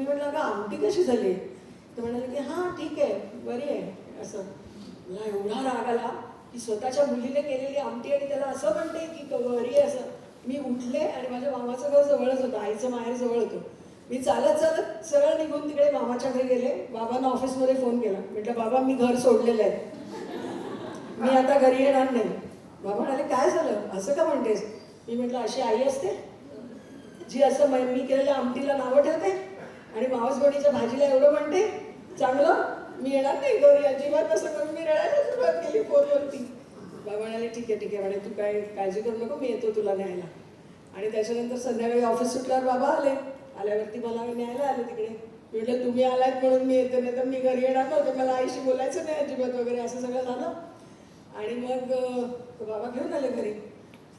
मी म्हटलं अगं आमटी कशी झाली? तर म्हणाले की हां ठीक आहे बरी आहे. असं. मला एवढा राग आला की स्वतःच्या मुलीने केलेली आमटी आणि त्याला असं म्हणते की बरी आहे असं. मी उठले आणि माझ्या मामाचं घर जवळच होतं आईचं माहेर जवळ होतं. मी चालत चालत सरळ निघून तिकडे मामाच्या घरी गेले. बाबांना ऑफिसमध्ये फोन केला. म्हटलं बाबा मी घर सोडलेलं आहे. मी आता घरी येणार नाही. बाबा म्हणाले काय झालं? असं का म्हणतेस? मी म्हटलं अशी आई असते जी असं मी केलेल्या आमटीला नावं ठेवते आणि मावसबणीच्या भाजीला एवढं म्हणते चांगलं मी येणार नाही घरी अजिबात असं करून मी रडायला सुरुवात केली फोनवरती. बाबा म्हणाले ठीक आहे ठीक आहे म्हणे तू काय काळजी करू नको मी येतो तुला न्यायला. आणि त्याच्यानंतर संध्याकाळी ऑफिस सुटल्यावर बाबा आले. आल्यावरती मला न्यायला आले तिकडे. म्हटलं तुम्ही आलात म्हणून मी येते नाही तर मी घरी येणार नव्हते मला आईशी बोलायचं नाही अजिबात वगैरे असं सगळं झालं. आणि मग बाबा घेऊन आले घरी.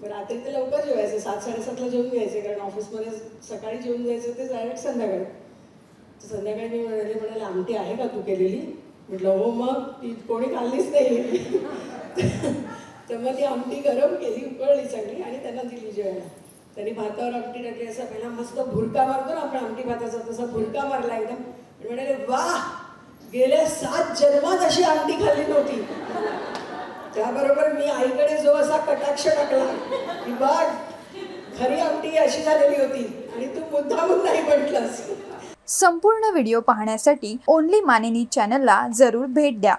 रात्री ते लवकर जेवायचं सात साडेसातला जेवून घ्यायचे कारण ऑफिसमध्ये सकाळी जेवून जायचं ते डायरेक्ट संध्याकाळी. संध्याकाळी मी म्हणाले म्हणाले आमटी आहे का तू केलेली? म्हटलं हो मग ती कोणी खाल्लीच नाही. तर मग ती आमटी गरम केली उकळली चांगली आणि त्यांना दिली जेवायला त्यांनी भातावर आमटी टाकली असं पहिला मस्त भुरका मारतो ना आपण आमटी भाताचा तसा भुरका मारला एकदम. म्हणाले वा गेल्या सात जन्मात अशी आमटी खाल्ली नव्हती. त्याबरोबर मी आईकडे जो असा कटाक्ष टाकला की बघ खरी आमटी अशी झालेली होती आणि तू मुद्दामून नाही म्हटलंस. संपूर्ण व्हिडिओ पाहण्यासाठी ओनली मानेनी चॅनलला जरूर भेट द्या.